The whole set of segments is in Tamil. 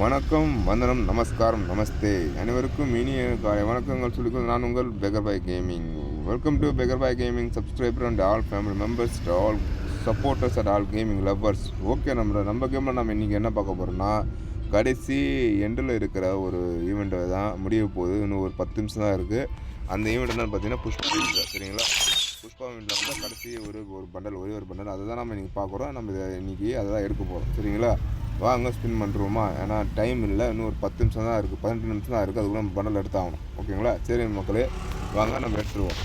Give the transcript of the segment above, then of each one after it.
வணக்கம் வந்தனம் நமஸ்காரம் நமஸ்தே. அனைவருக்கும் இனிய காலை வணக்கங்கள் சொல்லிக்கொண்டு நான் உங்கள் beggar boy gaming welcome to beggar boy gaming subscriber and all family members all supporters and all gaming lovers okay நம்ம நம்ம கேமில் நம்ம இன்றைக்கி என்ன பார்க்க போகிறோம்னா கடைசி எண்டில் இருக்கிற ஒரு ஈவெண்ட்டை தான் முடிய போகுது. இன்னும் ஒரு பத்து நிமிஷம் தான் இருக்குது அந்த ஈவெண்ட் என்னன்னு பார்த்தீங்கன்னா புஷ்பா சரிங்களா? புஷ்பா ஈவெண்ட்டில் வந்து கடைசி ஒரு ஒரு பண்டல் ஒரே ஒரு பண்டல் அதை தான் நம்ம இன்றைக்கி பார்க்குறோம் நம்ம இதை இன்றைக்கி அதை தான் எடுக்க போகிறோம் சரிங்களா? வாங்க ஸ்பின் பண்ணுறோமா ஏன்னா டைம் இல்லை. இன்னும் ஒரு பத்து நிமிஷம் தான் இருக்குது பதினெட்டு நிமிஷம் தான் இருக்குது அதுக்குள்ள நம்ம பண்டல் எடுத்தாகணும். ஓகேங்களா? சரி மக்களே வாங்க நம்ம எடுத்துருவோம்.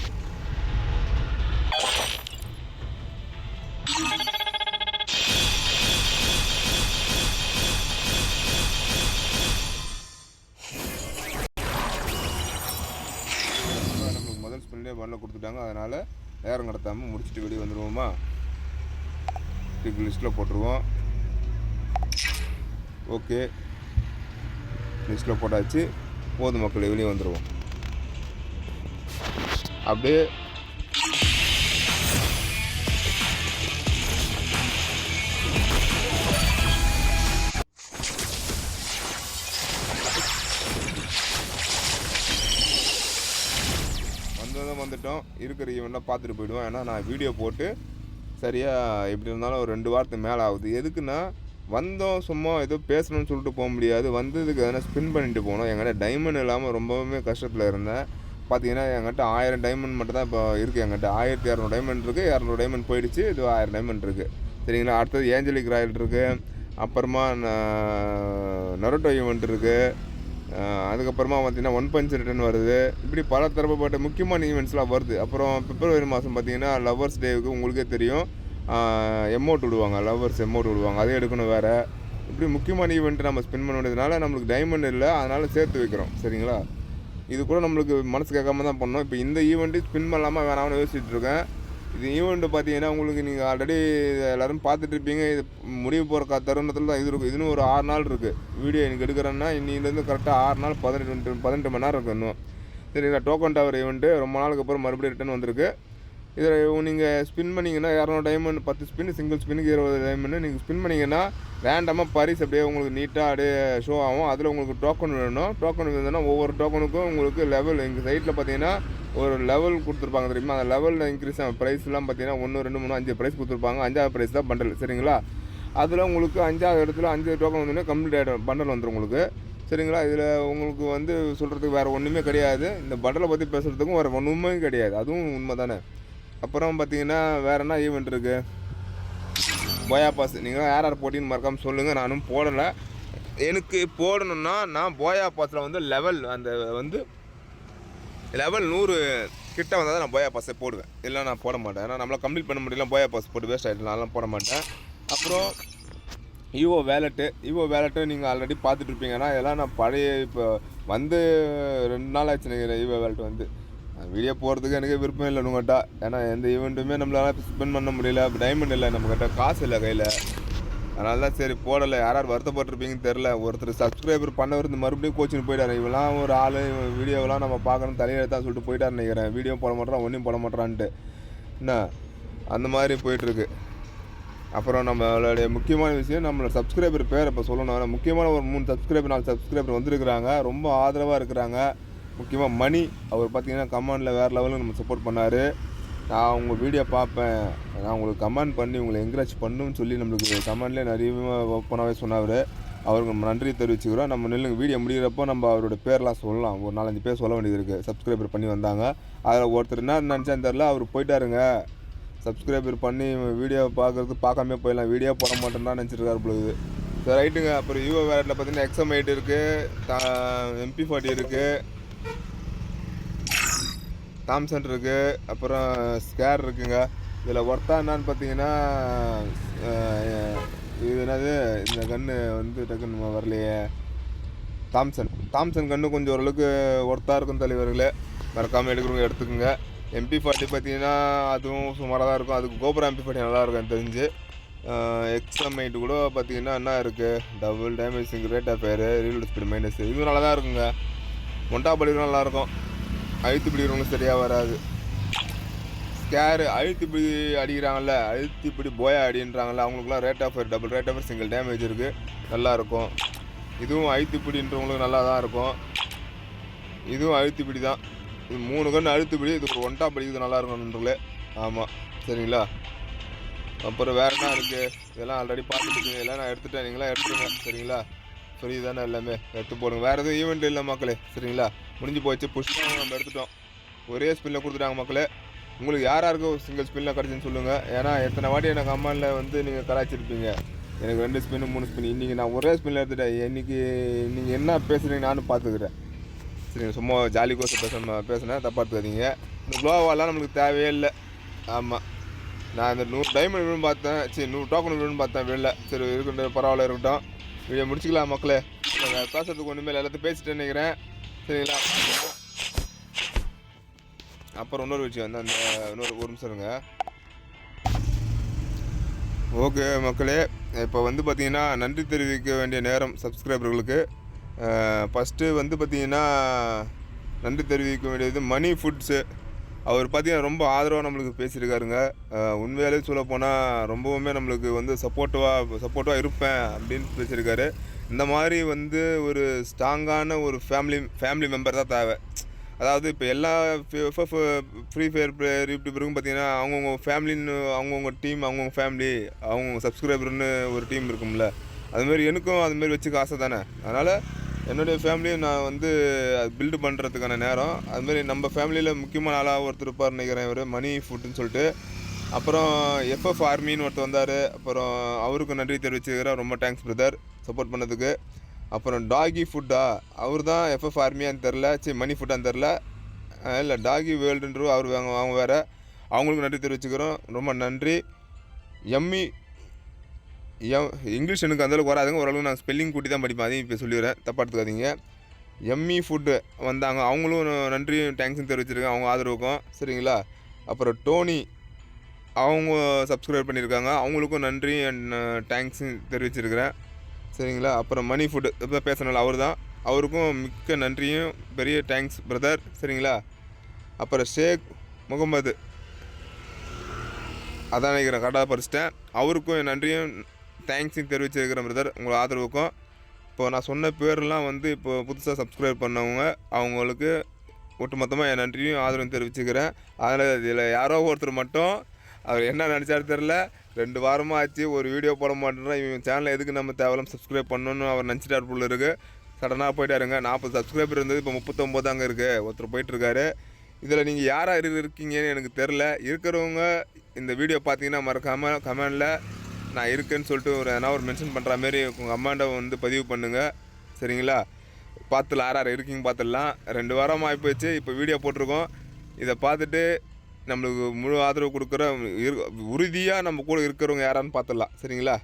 நம்மளுக்கு முதல் ஸ்பின்லேயே பண்டல் கொடுத்துட்டாங்க. அதனால் நேரம் கடத்தாமல் முடிச்சுட்டு வெளியே வந்துடுவோமா டிக் லிஸ்ட்டில் போட்டுருவோம். ஓகே. லிஸ்ட்டில் போட்டாச்சு. போதும் மக்கள் வெளியே வந்துடுவோம் அப்படியே. வந்ததும் வந்துட்டோம். இருக்கிற ஈவெண்ட்லாம் பார்த்துட்டு போயிடுவோம். ஏன்னா நான் வீடியோ போட்டு சரியாக எப்படி இருந்தாலும் ஒரு ரெண்டு வாரத்துக்கு மேலே ஆகுது. எதுக்குன்னா வந்தோம் சும்மா ஏதோ பேசணும்னு சொல்லிட்டு போக முடியாது. வந்ததுக்கு எதனா ஸ்பின் பண்ணிட்டு போனோம். என்கிட்ட டைமண்ட் இல்லாமல் ரொம்பவுமே கஷ்டத்தில் இருந்தேன். பார்த்தீங்கன்னா என்கிட்ட ஆயிரம் டைமண்ட் மட்டும் தான் இப்போ இருக்குது என்கிட்ட. ஆயிரத்தி இரநூறு டைமண்ட் இருக்குது இரநூறு டைமண்ட் போயிடுச்சு. இது ஆயிரம் டைமண்ட் இருக்குது சரிங்களா? அடுத்தது ஏஞ்சலிக் ராயல் இருக்குது அப்புறமா நரோட்டோ ஈவெண்ட் இருக்குது அதுக்கப்புறமா பார்த்தீங்கன்னா ஒன் பஞ்ச் ரிட்டன் வருது. இப்படி பல தரப்பட்ட முக்கியமான ஈவெண்ட்ஸ்லாம் வருது. அப்புறம் பிப்ரவரி மாதம் பார்த்தீங்கன்னா லவ்வர்ஸ் டேவுக்கு உங்களுக்கே தெரியும். எமௌண்ட் விடுவாங்க லவ்வர்ஸ் எமௌண்ட் விடுவாங்க அதை எடுக்கணும் வேறு. இப்படி முக்கியமான ஈவெண்ட்டு நம்ம ஸ்பெண்ட் பண்ண வேண்டியதுனால நம்மளுக்கு டைமண்ட் இல்லை அதனால் சேர்த்து வைக்கிறோம் சரிங்களா? இது கூட நம்மளுக்கு மனசு கேட்காம தான் பண்ணோம். இப்போ இந்த ஈவெண்ட்டு ஸ்பின் பண்ணலாமா வேணாம்னு யோசிச்சுட்டு இருக்கேன். இது ஈவெண்ட்டு பார்த்தீங்கன்னா உங்களுக்கு நீங்கள் ஆல்ரெடி எல்லோரும் பார்த்துட்டு இருப்பீங்க. இது முடிவு போகிற தருணத்தில் தான் இது இருக்கும். இதுன்னு ஒரு ஆறு நாள் இருக்குது வீடியோ எனக்கு எடுக்கிறேன்னா இன்னிலேருந்து கரெக்டாக ஆறு நாள் பதினெட்டு பதினெட்டு மணி நேரம் இருக்கு இன்னும். சரிங்களா? டோக்கன் டவர் ஈவெண்ட்டு ரொம்ப நாளுக்கு அப்புறம் மறுபடியும் ரிட்டன் வந்திருக்கு. இதில் நீங்கள் ஸ்பின் பண்ணிங்கன்னா இரநூறு டைமண்ட் பத்து ஸ்பின் சிங்கிள் ஸ்பின்னுக்கு இருபது டைமண்ட் நீங்கள் ஸ்பின் பண்ணிங்கன்னா ரேண்டமாக பரிஸ் அப்படியே உங்களுக்கு நீட்டாக அப்படியே ஷோ ஆகும். அதில் உங்களுக்கு டோக்கன் வேணும். டோக்கன் வேணும்னா ஒவ்வொரு டோக்கனுக்கும் உங்களுக்கு லெவல் எங்கள் சைட்டில் பார்த்தீங்கன்னா ஒரு லெவல் கொடுத்துருப்பாங்க தெரியுமா? அந்த லெவலில் இன்க்ரீஸ் ஆகும் ப்ரைஸ்லாம் பார்த்தீங்கன்னா ஒன்று ரெண்டு மூணு அஞ்சு ப்ரைஸ் கொடுத்துருப்பாங்க. அஞ்சாவது ப்ரைஸ் தான் பண்டல் சரிங்களா? அதில் உங்களுக்கு அஞ்சாவது இடத்துல அஞ்சு டோக்கன் வந்தோடனே கம்ப்ளீட் ஆகிடும் பண்டல் வந்துடும் உங்களுக்கு. சரிங்களா? இதில் உங்களுக்கு வந்து சொல்கிறதுக்கு வேறு ஒன்றுமே கிடையாது. இந்த பண்டலை பற்றி பேசுகிறதுக்கும் வேறு ஒன்றுமே கிடையாது. அதுவும் உண்மை தானே அப்புறம் பார்த்தீங்கன்னா வேறு என்ன ஈவெண்ட் இருக்குது போயா பாஸ் நீங்கள் யார் யார் போட்டின்னு மறக்காமல் சொல்லுங்கள் நானும் போடலை. எனக்கு போடணும்னா நான் போயா பாஸில் வந்து லெவல் அந்த வந்து லெவல் நூறு கிட்ட வந்தால் தான் நான் போயா பாஸை போடுவேன். இல்லை நான் போட மாட்டேன். ஏன்னா நம்மளால் கம்ப்ளீட் பண்ண முடியல போயா பாஸ் போட்டு வேஸ்ட் ஆகிட்டு நான்லாம் போட மாட்டேன். அப்புறம் ஈவோ வேலெட்டு ஈவோ வேலெட்டு நீங்கள் ஆல்ரெடி பார்த்துட்ருப்பீங்கன்னா இதெல்லாம் நான் பழைய இப்போ வந்து ரெண்டு நாள் ஆச்சு நினைக்கிறேன் ஈவோ வேலெட் வந்து. வீடியோ போகிறதுக்கு எனக்கு விருப்பம் இல்லை உங்கள்கிட்ட ஏன்னா எந்த ஈவெண்ட்டுமே நம்மளால் ஸ்பெண்ட் பண்ண முடியல. டைமண்ட் இல்லை நம்மக்கிட்ட காசு இல்லை கையில். அதனால தான் சரி போடலை. யார் யார் வருத்தப்பட்டிருப்பீங்கன்னு தெரில ஒருத்தர் சப்ஸ்கிரைபர் பண்ண இருந்து மறுபடியும் கோச்சிங் போயிட்டாரு. இவெல்லாம் ஒரு ஆள் வீடியோவெல்லாம் நம்ம பார்க்கணும் தலையெழுத்தா சொல்லிட்டு போயிட்டாருன்னு நினைக்கிறேன். வீடியோ போட மாட்டேறான் ஒன்றையும் போட மாட்டேறான்ட்டு. என்ன? அந்த மாதிரி போயிட்டுருக்கு. அப்புறம் நம்மளுடைய முக்கியமான விஷயம் நம்மளோட சப்ஸ்கிரைபர் பேர் இப்போ சொல்லணும் முக்கியமான ஒரு மூணு சப்ஸ்கிரைபர் நாலு சப்ஸ்கிரைபர் வந்திருக்கிறாங்க. ரொம்ப ஆதரவாக இருக்கிறாங்க. முக்கியமாக மணி அவர் பார்த்தீங்கன்னா கமெண்டில் வேறு லெவலில் நம்ம சப்போர்ட் பண்ணார். நான் உங்கள் வீடியோ பார்ப்பேன். நான் உங்களுக்கு கமெண்ட் பண்ணி உங்களை என்கரேஜ் பண்ணுன்னு சொல்லி நம்மளுக்கு கமெண்ட்லேயே நிறைய ஓப்பனாகவே சொன்னார். அவருக்கு நம்ம நன்றி தெரிவிச்சுக்கிறோம். நம்ம நெல்லுங்க வீடியோ முடிகிறப்போ நம்ம அவரோட பேர்லாம் சொல்லலாம். ஒரு நாலஞ்சு பேர் சொல்ல வேண்டியது இருக்குது சப்ஸ்கிரைபர் பண்ணி வந்தாங்க. அதில் ஒருத்தர் என்ன நினச்சான்னு தெரில அவர் போயிட்டாருங்க. சப்ஸ்கிரைபர் பண்ணி வீடியோ பார்க்குறது பார்க்காம போயிடலாம். வீடியோ போட மாட்டேன்னு தான் நினச்சிருக்காரு பொழுது சரி ரைட்டுங்க. அப்புறம் யூஓ வேலட்டில் பார்த்தீங்கன்னா எக்ஸம் எயிட் இருக்குது எம்பி ஃபார்ட்டி இருக்குது தாம்சன் இருக்குது அப்புறம் ஸ்கேர் இருக்குங்க. இதில் ஒர்த்தா என்னான்னு பார்த்தீங்கன்னா இது என்னது இந்த கன்று வந்து டக்குன்னு வரலையே. தாம்சன். தாம்சன் கன்று கொஞ்சம் ஓரளவுக்கு ஒர்த்தாக இருக்கும் தலைவர்களே மறக்காமல் எடுக்கிறவங்க எடுத்துக்கோங்க. எம்பி ஃபார்ட்டி பார்த்தீங்கன்னா அதுவும் சுமாராக தான் இருக்கும். அதுக்கு கோபுரம் எம்பி ஃபார்ட்டி நல்லாயிருக்கும் எனக்கு தெரிஞ்சு. எக்ஸாம் எயிட் கூட பார்த்தீங்கன்னா என்ன இருக்குது double damaging rate of fire reload speed minus இதுவும் நல்லா தான் இருக்குங்க. மொண்டா படிக்கிறோம் நல்லாயிருக்கும் அழுத்து பிடிக்கிறவங்க சரியாக வராது. ஸ்கேரு அழுத்து பிடி அடிக்கிறாங்கல்ல அழுத்து பிடி போயா அடின்றாங்கல்ல அவங்களுக்குலாம் rate of double rate of single damage இருக்குது நல்லாயிருக்கும் இதுவும் அழுத்து பிடின்றவங்களுக்கு நல்லா தான் இருக்கும். இதுவும் அழுத்து பிடி தான். இது மூணு கன்று அழுத்துப்பிடி இது ஒரு ஒன்டா படி இது நல்லா ஆமாம் சரிங்களா? அப்புறம் வேறு என்ன இருக்குது இதெல்லாம் ஆல்ரெடி பார்த்துட்டு இதெல்லாம் நான் எடுத்துட்டேன். நீங்களாம் எடுத்துருங்க சரிங்களா? ஃப்ரீ தானே எல்லாமே. எடுத்து போடுங்க. வேறு எதுவும் ஈவெண்ட் இல்லை மக்களே சரிங்களா? முடிஞ்சு போச்சு. புஷ் நம்ம எடுத்துட்டோம். ஒரே ஸ்பின்னில் கொடுத்துட்டாங்க மக்களே. உங்களுக்கு யார் யாருக்கும் சிங்கிள் ஸ்பின்னில் கிடச்சின்னு சொல்லுங்கள் ஏன்னா எத்தனை வாட்டி எனக்கு அம்மாவில் வந்து நீங்கள் கலாய்ச்சிருப்பீங்க. எனக்கு ரெண்டு ஸ்பின்னு மூணு ஸ்பின் இன்றைக்கி நான் ஒரே ஸ்பின்னில் எடுத்துட்டேன். இன்றைக்கி நீங்கள் என்ன பேசுகிறீங்க நானும் பார்த்துக்கிறேன் சரி சும்மா ஜாலி கோசம் பேச பேசுனேன் தப்பாக எடுத்துக்காதீங்க. இந்த குளோவாலாம் நம்மளுக்கு தேவையே இல்லை. ஆமாம் நான் இந்த நூறு டைமண்ட் விழுன்னு பார்த்தேன். சரி நூறு டோக்கன் விழுன்னு பார்த்தேன். வெளில சரி இருக்கட்டும் பரவாயில்ல இருக்கட்டும். வீடியோ முடிச்சுக்கலாம் மக்களே. பேசுறதுக்கு ஒன்றுமே எல்லாத்தையும் பேசிட்டு நினைக்கிறேன். சரிங்களா அப்புறம் இன்னொரு விஷயம் வந்து அந்த இன்னொரு ஒரு நிமிஷம் இருங்க. ஓகே மக்களே இப்போ வந்து பார்த்திங்கன்னா நன்றி தெரிவிக்க வேண்டிய நேரம் சப்ஸ்கிரைபர்களுக்கு. ஃபஸ்ட்டு வந்து பார்த்திங்கன்னா நன்றி தெரிவிக்க வேண்டியது மணி ஃபுட்ஸு. அவர் பார்த்திங்கன்னா ரொம்ப ஆதரவாக நம்மளுக்கு பேசியிருக்காருங்க. உண்மையாலே சொல்லப்போனால் ரொம்பவுமே நம்மளுக்கு வந்து சப்போர்ட்டிவாக சப்போர்ட்டிவாக இருப்பேன் அப்படின்னு பேசியிருக்காரு. இந்த மாதிரி வந்து ஒரு ஸ்ட்ராங்கான ஒரு ஃபேமிலி ஃபேமிலி மெம்பர் தான் தேவை. அதாவது இப்போ எல்லா ஃப்ரீ ஃபயர் பிளேயர் யூடியூபருக்கும் பார்த்தீங்கன்னா அவங்கவுங்க ஃபேமிலின்னு அவங்கவுங்க டீம் அவங்கவுங்க ஃபேமிலி அவங்கவுங்க சப்ஸ்கிரைபர்னு ஒரு டீம் இருக்கும்ல. அதுமாரி எனக்கும் அதுமாரி வச்சுக்க ஆசை தானே. அதனால் என்னுடைய ஃபேமிலியும் நான் வந்து பில்டு பண்ணுறதுக்கான நேரம். அதுமாரி நம்ம ஃபேமிலியில் முக்கியமான ஆளாக ஒருத்தர் இருப்பார் நினைக்கிறேன் இவர் மணி ஃபுட்டுன்னு சொல்லிட்டு. அப்புறம் எஃப்எஃப் ஆர்மின்னு ஒருத்தர் வந்தார். அப்புறம் அவருக்கும் நன்றி தெரிவிச்சுக்கிறேன். ரொம்ப தேங்க்ஸ் பிரதர் சப்போர்ட் பண்ணதுக்கு. அப்புறம் டாகி ஃபுட்டா அவர் தான் எஃப்எஃப் ஆர்மியான்னு தெரில சரி மணி ஃபுட்டான்னு தெரில இல்லை டாகி வேர்ல்டுன்ற அவர் வாங்க அவங்க வேறு. அவங்களுக்கு நன்றி தெரிவிச்சுக்கிறோம். ரொம்ப நன்றி. எம்மி எம் இங்கிலீஷ் எனக்கு அந்தளவுக்கு வராதுங்க. ஓரளவு நான் ஸ்பெல்லிங் கூட்டி தான் படிப்பேன். அதையும் இப்போ சொல்லிடுறேன். தப்பாக எடுத்துக்காதீங்க. எம்மி ஃபுட்டு வந்தாங்க. அவங்களும் நன்றியும் தேங்க்ஸும் தெரிவிச்சிருக்கேன் அவங்க ஆதரவுக்கும். சரிங்களா? அப்புறம் டோனி அவங்க சப்ஸ்கிரைப் பண்ணியிருக்காங்க. அவங்களுக்கும் நன்றி அண்ட் தேங்க்ஸும் தெரிவிச்சிருக்கிறேன். சரிங்களா? அப்புறம் மணி ஃபுட்டு இப்போ பேசணும்ல அவர் தான் அவருக்கும் மிக்க நன்றியும் பெரிய தேங்க்ஸ் பிரதர் சரிங்களா? அப்புறம் ஷேக் முகமது. அதான் நினைக்கிறேன் கரெக்டாக பறிச்சிட்டேன் அவருக்கும் என் நன்றியும் தேங்க்ஸையும் தெரிவிச்சிருக்கிறேன் பிரதர் உங்கள் ஆதரவுக்கும். இப்போ நான் சொன்ன பேர்லாம் வந்து இப்போ புதுசாக சப்ஸ்கிரைப் பண்ணவங்க அவங்களுக்கு ஒட்டுமொத்தமாக என் நன்றியும் ஆதரவும் தெரிவிச்சுக்கிறேன். அதில் இதில் யாரோ ஒருத்தர் மட்டும் அவர் என்ன நினச்சாரு தெரில ரெண்டு வாரமாக ஆச்சு ஒரு வீடியோ போட மாட்டேன்னா இவன் சேனலை எதுக்கு நம்ம தேவையில்லாம சப்ஸ்கிரைப் பண்ணணும்னு அவர் நினச்சிட்டார் போல இருக்குது சடனாக போயிட்டாருங்க. நாற்பது சப்ஸ்கிரைபர் இருந்தது இப்போ முப்பத்தொம்போது அங்கே இருக்குது ஒருத்தர் போயிட்டுருக்காரு. இதில் நீங்கள் யாராக இரு இருக்கீங்கன்னு எனக்கு தெரில இருக்கிறவங்க இந்த வீடியோ பார்த்தீங்கன்னா மறக்காமல் கமெண்டில் நான் இருக்கேன்னு சொல்லிட்டு ஒரு எதனா ஒரு மென்ஷன் பண்ணுற மாரி உங்கள் அம்மாண்ட வந்து பதிவு பண்ணுங்கள் சரிங்களா? பார்த்துல யார் யார் இருக்கீங்க பார்த்துடலாம். ரெண்டு வாரம் ஆகி போயிடுச்சு இப்போ வீடியோ போட்டிருக்கோம். இதை பார்த்துட்டு நம்மளுக்கு முழு ஆதரவு கொடுக்குற இரு- உறுதியாக நம்ம கூட இருக்கிறவங்க யாரான்னு பார்த்துடலாம். சரிங்களா?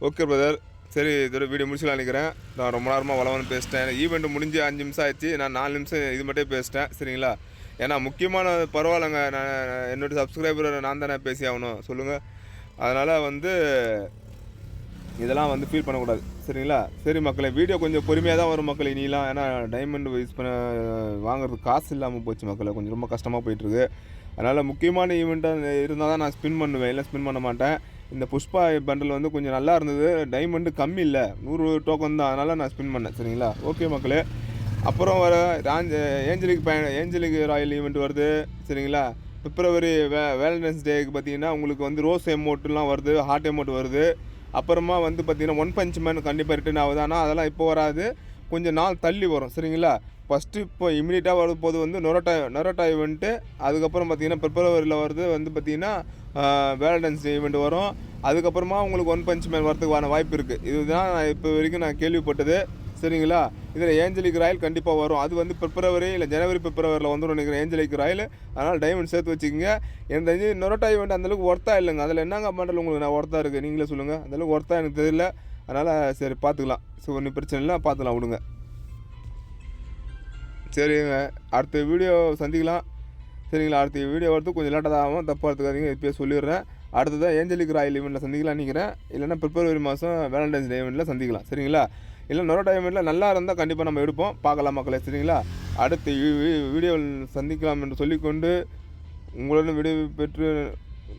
ஓகே பிரதர் சரி இதோட வீடியோ முடிச்சுலாம் நினைக்கிறேன். நான் ரொம்ப நேரமாக வளவன்னு பேசிட்டேன். ஈவெண்ட் முடிஞ்சு அஞ்சு நிமிஷம் ஆயிடுச்சு. நான் நாலு நிமிஷம் இது மட்டும் பேசிட்டேன். சரிங்களா? ஏன்னா முக்கியமான பரவாயில்லைங்க. நான் என்னோடய சப்ஸ்கிரைபரை நான் தானே பேசி ஆகணும். சொல்லுங்கள் அதனால் வந்து இதெல்லாம் வந்து ஃபீல் பண்ணக்கூடாது. சரிங்களா? சரி மக்களே வீடியோ கொஞ்சம் பொறுமையாக தான் வரும் மக்கள் இனிலாம் ஏன்னா டைமண்ட் யூஸ் பண்ண வாங்குறதுக்கு காசு இல்லாமல் போச்சு மக்களை. கொஞ்சம் ரொம்ப கஷ்டமாக போயிட்டுருக்கு அதனால் முக்கியமான ஈவெண்ட்டாக இருந்தால் தான் நான் ஸ்பின் பண்ணுவேன். இல்லை ஸ்பின் பண்ண மாட்டேன். இந்த புஷ்பா பண்டில் வந்து கொஞ்சம் நல்லா இருந்தது. டைமண்டு கம்மி இல்லை. நூறு டோக்கன் தான். அதனால் நான் ஸ்பின் பண்ணேன். சரிங்களா? ஓகே மக்களே. அப்புறம் வர ராஞ்ச ஏஞ்சலிக் பய ஏஞ்சலிக் ராயல் ஈவெண்ட் வருது. சரிங்களா? பிப்ரவரி வே வேலண்டைன்ஸ் டேக்கு பார்த்தீங்கன்னா உங்களுக்கு வந்து ரோஸ் எமௌண்ட்லாம் வருது. ஹார்ட் எமௌண்ட் வருது. அப்புறமா வந்து பார்த்திங்கன்னா ஒன் பஞ்ச் மேன் கண்டிப்பாக ரிட்டர்ன் ஆகுது. ஆனால் அதெல்லாம் இப்போ வராது. கொஞ்சம் நாள் தள்ளி வரும். சரிங்களா? ஃபஸ்ட்டு இப்போ இமீடியட்டாக வர போது வந்து நொரோட்டா நொரோட்டா ஈவெண்ட்டு அதுக்கப்புறம் பார்த்தீங்கன்னா பிப்ரவரியில் வருது வந்து பார்த்தீங்கன்னா வேலண்டைன்ஸ் ஈவெண்ட் வரும். அதுக்கப்புறமா உங்களுக்கு ஒன் பஞ்ச் மேன் வரதுக்கான வாய்ப்பு இருக்குது இதுதான் நான் இப்போ வரைக்கும் நான் கேள்விப்பட்டது. சரிங்களா? இதில் ஏஞ்சலிக் ராயல் கண்டிப்பாக வரும். அது வந்து பிப்ரவரி இல்லை ஜனவரி பிப்ரவரியில் வந்துடும் நினைக்கிறேன். ஏஞ்சலிக் ராயல் அதனால் டைமண்ட் சேர்த்து வச்சுக்கோங்க. எனக்கு தெரிஞ்சு நொரோட்டா ஈவெண்ட் அந்தளவுக்கு ஒர்த்தாக இல்லைங்க. அதில் என்னங்க மாடல் உங்களுக்கு நான் ஒர்த்தாக இருக்குது நீங்களே சொல்லுங்கள் அந்தளவுக்கு ஒர்த்தாக எனக்கு தெரியல. அதனால் சரி பார்த்துக்கலாம். ஸோ ஒன்றும் பிரச்சனை இல்லை. பார்த்துக்கலாம் விடுங்க. சரிங்க. அடுத்த வீடியோ சந்திக்கலாம். சரிங்களா? அடுத்த வீடியோ வரது கொஞ்சம் லேட்டாக தான் ஆகும். தப்பாக எடுத்துக்காதீங்க. இப்போயே சொல்லிடுறேன். அடுத்ததான் ஏஞ்சலிக் ராயல் ஈவெண்ட்டில் சந்திக்கலாம் நினைக்கிறேன். இல்லைன்னா பிப்ரவரி மாதம் வேலண்டைன்ஸ் டே ஈவெண்ட்டில் சந்திக்கலாம். சரிங்களா? இல்லை நொரோட்டா ஈவெண்ட்டில் நல்லா இருந்தால் கண்டிப்பாக நம்ம எடுப்போம். பார்க்கலாம் மக்களே. சரிங்களா? அடுத்த வீடியோ வீடியோவில் சந்திக்கலாம் என்று சொல்லிக்கொண்டு உங்களுடன் விடை பெற்று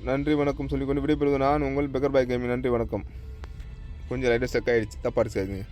நன்றி வணக்கம் சொல்லிக்கொண்டு விடைபெறுவது நான் உங்கள் பெக்கர் பாய் கேமி நன்றி வணக்கம். கொஞ்சம் லைட்டாக ஸ்டக் ஆகிடுச்சு தப்பாக இருக்காதுங்க